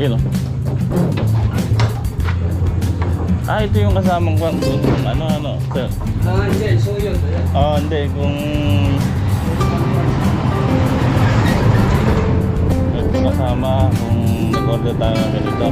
Yun o. Ah, ito yung kasamang kwan. Kung ano, ano. Sir. Ah, hindi. So yun. Oh, hindi. Kung... Ito kasama kung nag-order tayo ng ganito.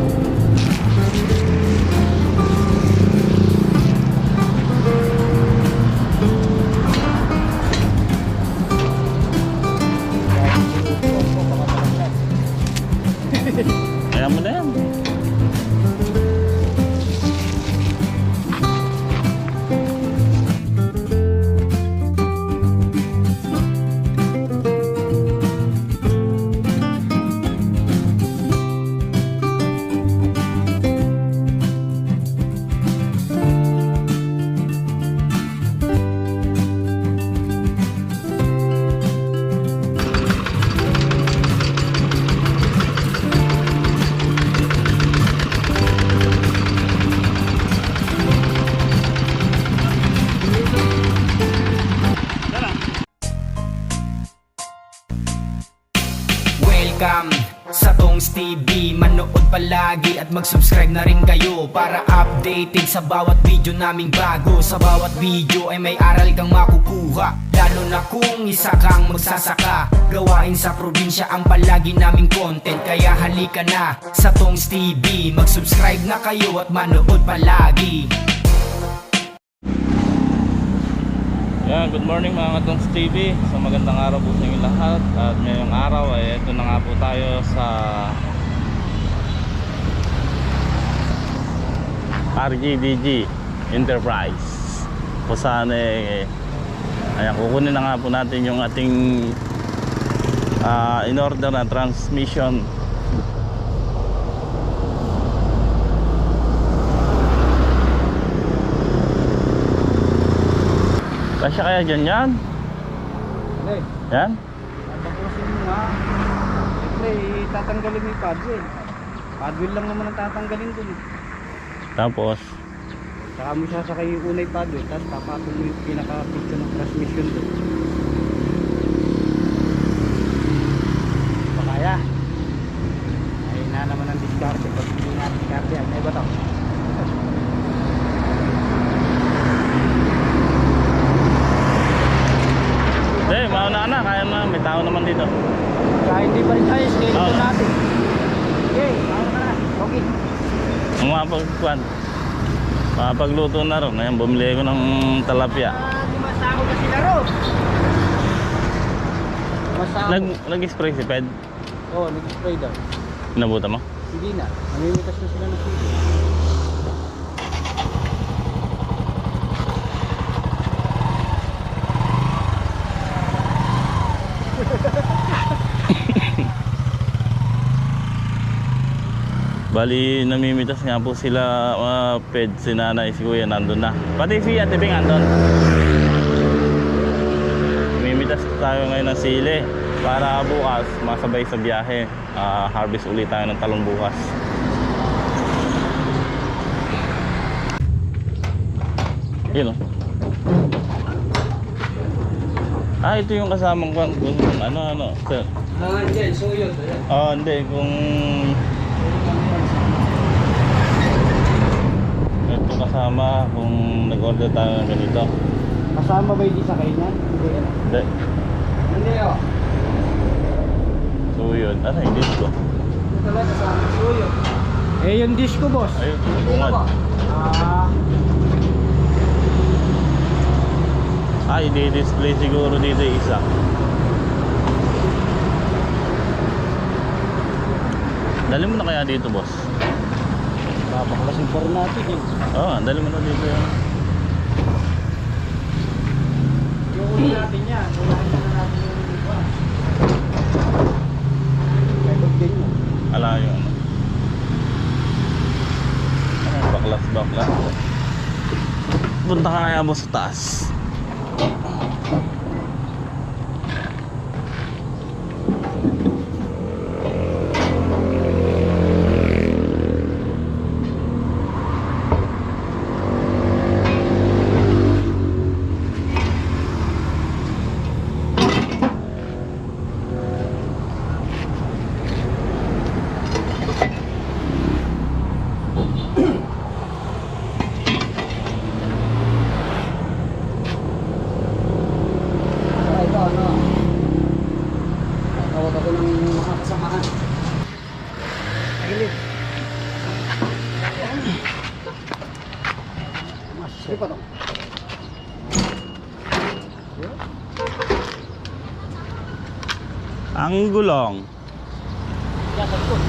Mag-subscribe na rin kayo Para updated sa bawat video naming bago Sa bawat video ay may aral kang makukuha Lalo na kung isa kang magsasaka Gawain sa probinsya ang palagi naming content Kaya halika na sa Tongs TV Mag-subscribe na kayo at manood palagi Yan, good morning mga Katongs TV. So magandang araw po sa inyo lahat. At ngayong araw ay ito na nga po tayo sa RGDG Enterprise. Kung saan eh, ayan, kukunin na nga po natin yung ating ah, in-order na transmission Kasya kaya dyan yan? Hindi. Yan? Tapusin mo nga. Siyempre, tatanggalin mo yung. Pad wheel lang naman ang tatanggalin dun. Tapos, Saka mo sasakay yung unay pad wheel. Tapos papatong mo yung pinaka-picture ng transmission dun. Pa kaya? Ay na naman ang discard. Pag hindi na discard yan. Ay ba to? eh, mauna na, kaya na, may tao naman dito. Kahit hindi pa rin tayo, schedule Oo. natin. Okay, tama ka na. Okay. Ang mga pagkuhan, makapagluto na rin. Ngayon, bumili ko ng talapia. Ah, gumasako na sila ro. Masako. Nag, nag-spray si Ped. Oo, oh, nag-spray daw. Nabuta mo? Hindi na. Namimitas na sila ng sili. Bali, namimitas nga po sila, uh, Ped, si nanay, si kuya, nandun na. Pati si Ate Bing andun. Namimitas tayo ngayon ng sili para bukas masabay sa biyahe. Ah, harvest ulit tayo ng talong bukas. Yun o. Ah, ito yung kasamang. Kung ano, ano. Sir. Ah, hindi. So yun. Ayan. Ah, hindi. Kung kasama, kung nag-order tayo ng ganito. Kasama ba yung sa niyan? Hindi. Ano? Hindi. Hindi oh. So yun. Ano yung disco? Ito talaga sa So yun. Eh, yung disco boss. Ayun, bungan. Ah, Ah, i-display siguro dito yung isa. Dali mo na kaya dito, boss? Papaklasin pa rin natin eh. Oo, oh, dali mo na dito yan. Yung ulo natin yan. Unahin na natin yung iba. Kaya din yun. Ala yung ano. Ano, baklas, baklas. Punta ka kaya mo sa taas. Ang. Yan, sa likod.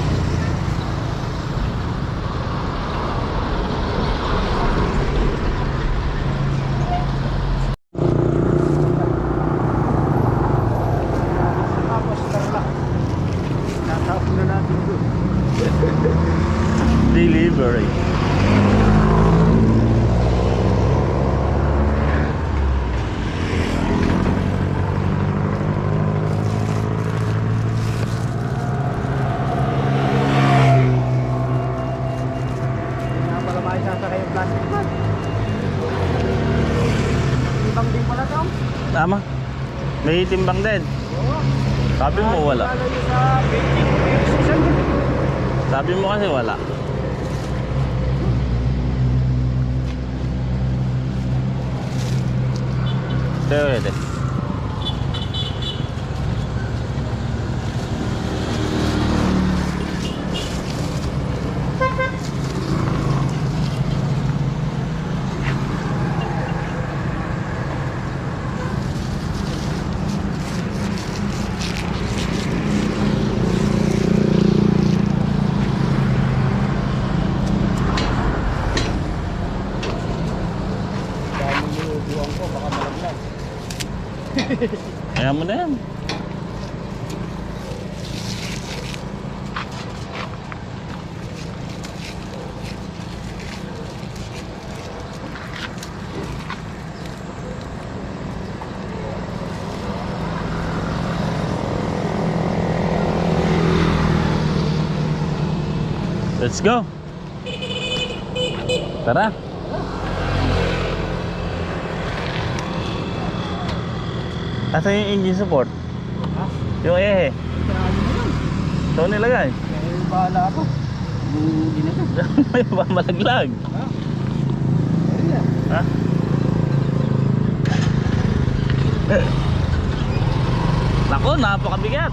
Tapos, tarla. Tatapon na natin doon. Delivery. Hindi nga pala maisasakay yung plastic bag. Ibang din pala to. Tama. May timbang din. Sabi mo wala. Sabi mo kasi wala. Pwede. Dahil nilubuan ko, baka malaglag. Kaya mo na yan. Let's go. Tara. Asa yung engine support? Ha? Yung ehe. Ito nilagay. Kaya bahala ako. Hindi na to. May mamalaglag. Ha? Ayan. Ha? Nako, napakabigat.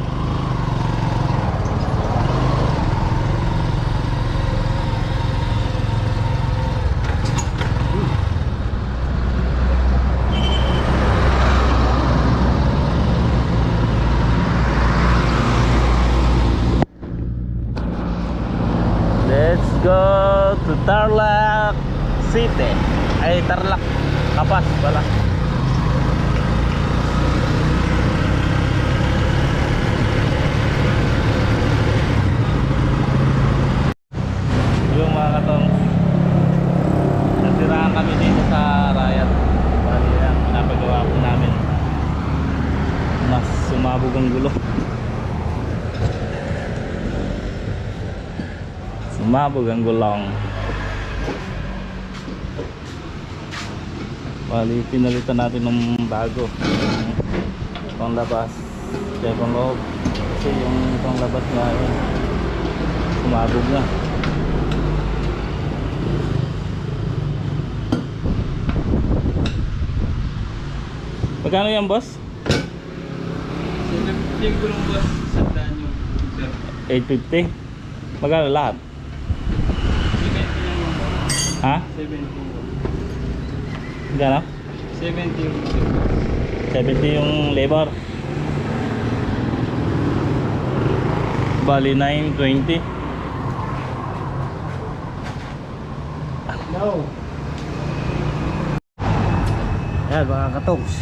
Let's go to Tarlac City. Ay, Tarlac. Kapas pala. Yung mga katong nasiraan kami dito sa Rayat. Bali yan, pinapagawa po namin. Mas sumabog ang gulo. Sumabog ang gulong. Bali, pinalitan natin ng bago. Itong labas. Kaya itong loob. Kasi yung itong labas nga yun. Sumabog na. Magkano yan, boss? Yung gulong boss, sandaan yung sir. 850. Magkano lahat? Ha? 70. Magkano? 70 yung 70 yung labor. Bali 920. No. Ayan mga katongs.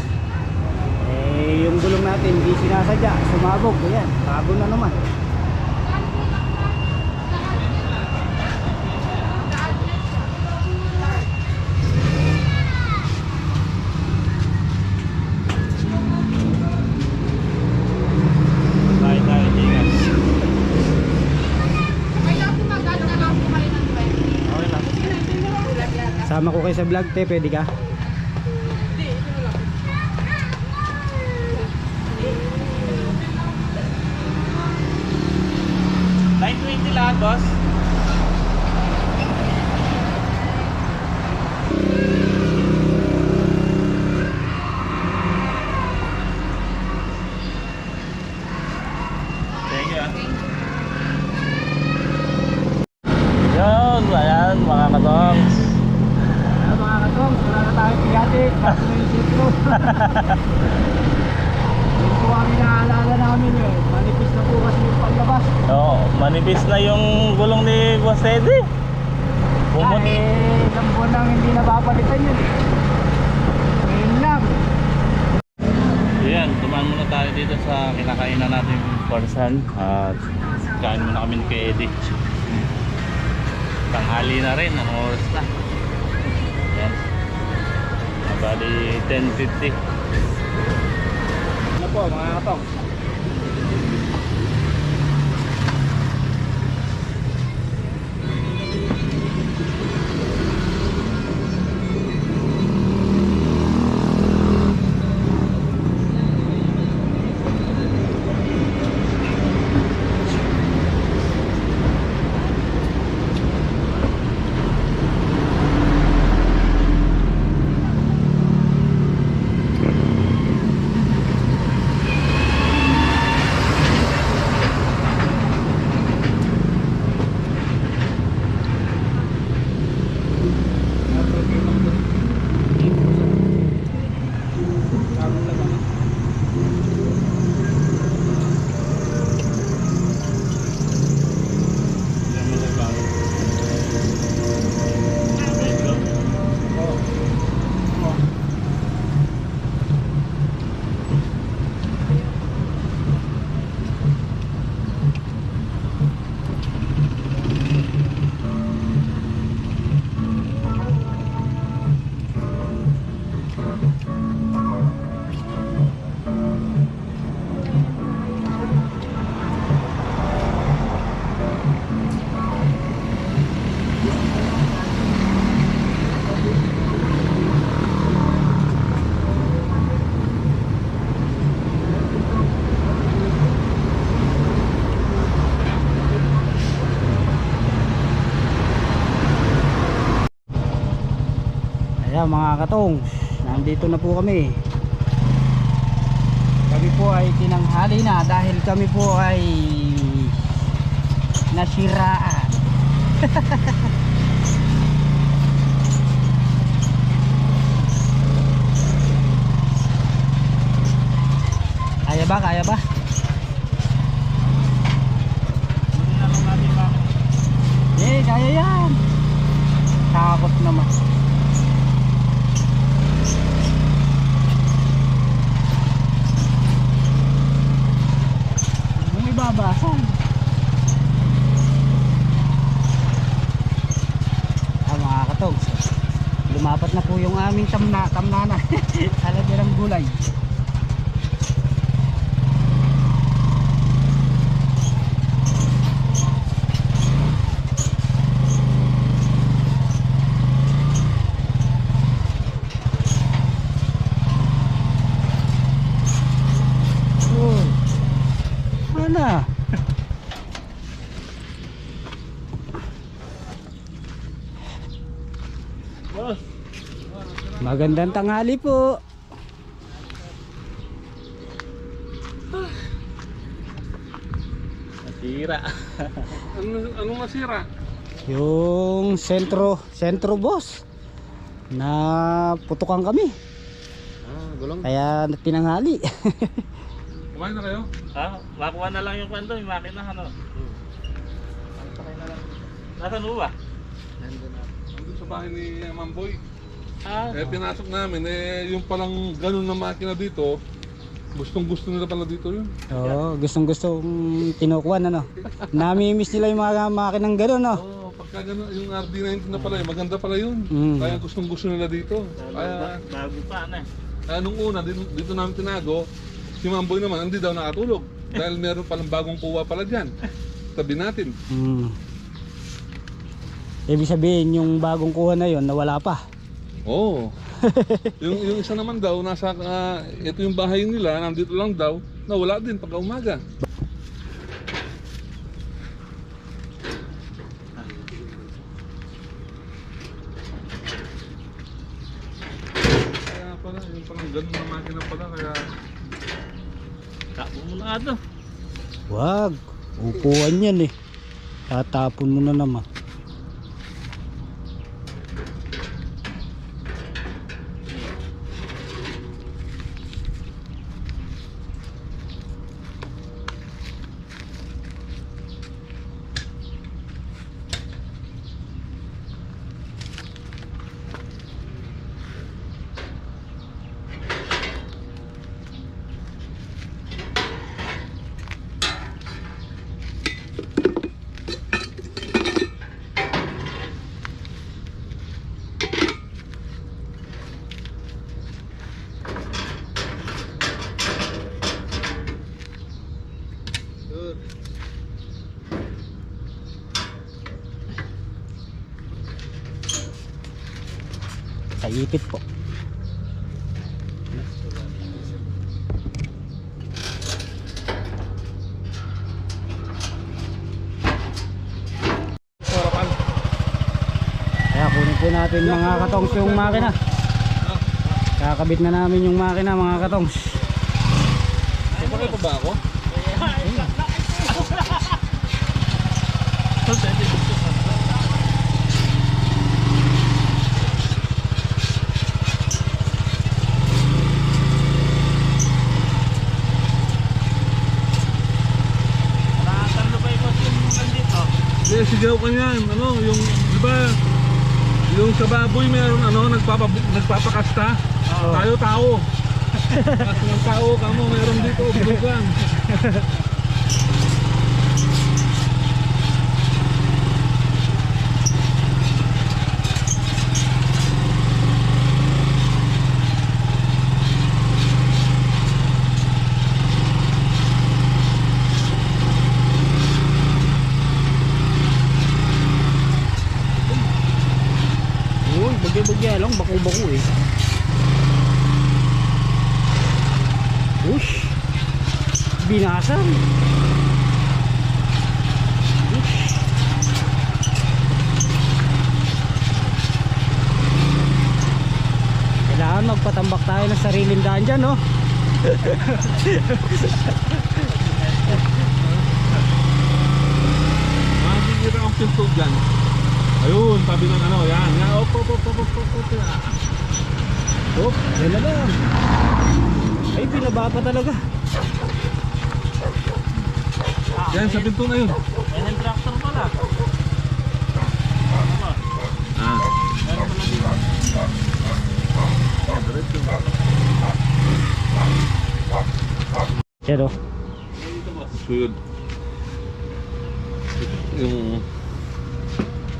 Eh, yung gulong natin, hindi sinasadya. Sumabog. Ayan, bago na naman. Tayo tayo, ingat. Okay lang. Sama ko kayo sa vlog, te. Pwede ka? Nine twenty lahat, boss. Thank you. ah. Yun, ayan mga katongs. Ayan mga katongs, wala na tayong pigati. Bago na yung sitro. Ito ang inaalala namin ninyo eh. Manipis na po kasi yung paglabas. Oo, manipis na yung gulong ni Boss Eddie. Pumut Ah, eh, isang buwan nang hindi napapalitan yun. Ngayon lang. Yan, tumaan muna tayo dito sa kinakainan natin porsan at kain muna kami ni kay Eddie. Tanghali na rin, ang oras na. Yan. Ah, Bali 10.50. Ano po mga katong? Mga katong, nandito na po kami. Kami po ay tinanghali na dahil kami po ay nasiraan. kaya ba? Kaya ba? Eh, kaya yan. Takot naman. Yung ibabasan. Ah, mga katogs. Lumapat na po yung aming tamna, tamnana. Talaga ng gulay. Oh. Mana? Boss! Magandang tanghali po. Nasira. Ano, anong nasira? Yung sentro, sentro boss. Na putukan kami. Ah, gulong. Kaya tinanghali. Kumain na kayo? ha? Makuha na lang yung kwento, yung makina ano. Na lang. Nasaan mo ba? Nandun sa bahay ni Mamboy. Ah, Eh, pinasok namin, eh, yung palang ganun na makina dito, gustong gusto nila pala dito yun. Oo, gustong gustong kinukuha ano. Namimiss nila yung mga makinang gano'n no. Oo, oh, pagka ganun, yung RD19 na pala, eh, maganda pala yun. Mm. Kaya gustong gusto nila dito. Kaya, bago pa ano eh. kaya nung una, dito, dito namin tinago, si Mamboy naman, hindi daw nakatulog. dahil meron palang bagong kuha pala dyan. Tabi natin. Mm. Ibig sabihin yung bagong kuha na yon nawala pa. Oo. yung, yung isa naman daw, nasa, ah, ito yung bahay nila, nandito lang daw, nawala din pagka umaga. Kaya pala, yung parang ganun na makina pala, kaya Tapo mo na ato. Wag, upuan yan eh. Tatapon mo na naman. Kaipit po. Kaya kunin po natin mga katongs yung makina. Kakabit na namin yung makina mga katongs. Kapag pa ba ako? Nakakalo pa yung yung nandito. Eh, sigaw ka niyan. Ano, yung, di ba, yung sa baboy meron ano, nagpapa, nagpapakasta. Tayo tao. Kasi ng tao ka mo, meron dito, bulugan. tayo ng sariling daan dyan, no? Makikita ang pinto dyan. Ayun, tabi ng ano, yan. Yan, op, op, op, op, op, op, op, yan. Oh, yan na lang. Ay, binaba pa talaga. Yan, sa pinto na yun. Yan yung tractor pala. Ah. Meron pala dito. Diretso. Yan boss. Suyod. Yung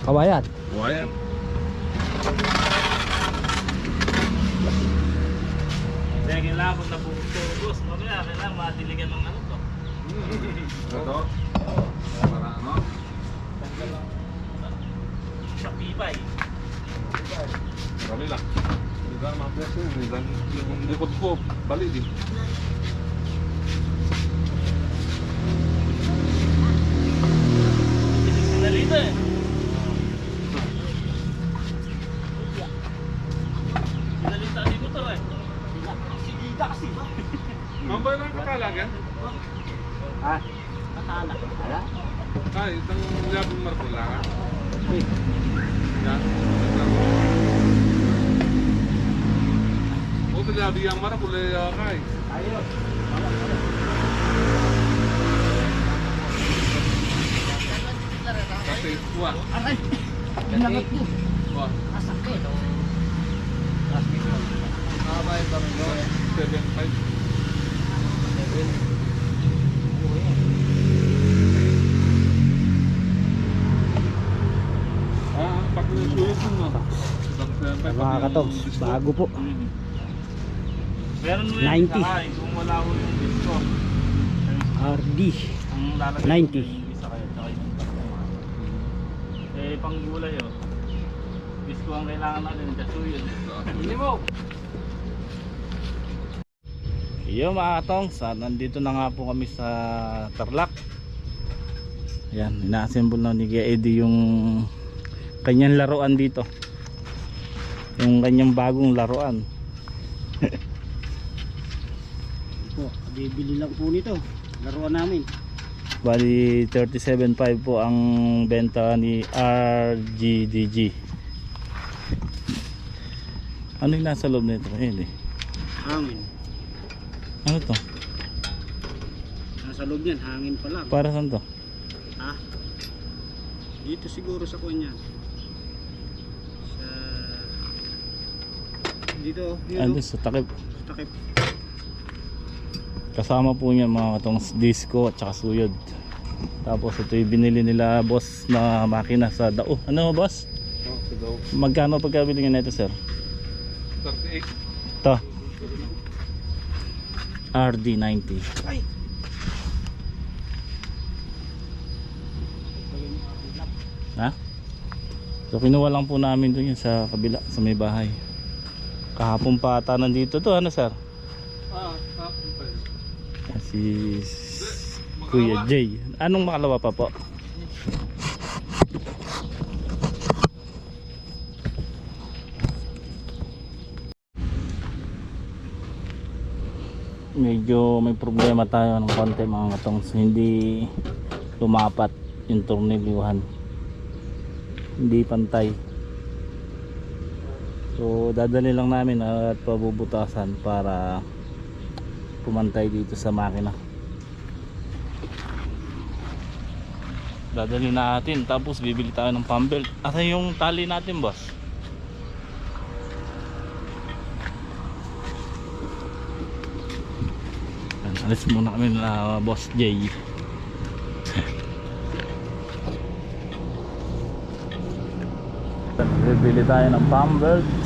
Kawayat. wire. Kaya kailangan pag napupunto boss, mamaya kailangan madiligan ng ano to. Ito. Para ano? Sa pipay. Kami lang. Yun. eh. Dahil Yung likod ko, bali din. Bilis na dito eh. Eh. Sigida kasi ba? Mambay lang? Ha? Katala. Hala? Pinangat mo. Wah. Kasakit. Seven, five. Ah, pag nasulit mo. Mga katogs, bago po. Meron mo yan 90. sakay kung wala ko yung disco. RD. Ang lalagay 90. ko yung isa kayo, tsaka yung customer. Eh, pang gulay oh. Disco ang kailangan natin, kaso yun. Hindi mo! Yo mga katongs, ah, nandito na nga po kami sa Tarlac. Ayan, ina-assemble na ni Eddie yung kanyang laruan dito. Yung kanyang bagong laruan. Po, bibili lang po nito. Laruan namin. Bali 37.5 po ang benta ni RGDG. Ano yung nasa loob nito? Ayun eh. Hangin. Ano to? Nasa loob yan, hangin pa lang. Para saan to? Ha? Dito siguro sa kanya. Sa... Dito, yun Ano oh, sa takip. sa takip. Kasama po niya mga katong disco at saka suyod. Tapos ito yung binili nila boss na makina sa dao. Ano boss? Oh, sa daw. Magkano pagkabili nga nito sir? 38. Ito. RD90. Ay! Ha? So kinuha lang po namin doon yun sa kabila sa may bahay. Kahapon pa ata nandito to, ano sir? Ah, ah, Yan Si Kuya Jay. Anong makalawa pa po? Medyo may problema tayo ng konti mga katong so, hindi lumapat yung tornilyuhan. Hindi pantay. So dadali lang namin at pabubutasan para pumantay dito sa makina. Dadali natin tapos bibili tayo ng pambelt. Asa yung tali natin boss? Alis muna kami na boss Jay. Bibili tayo ng pambelt.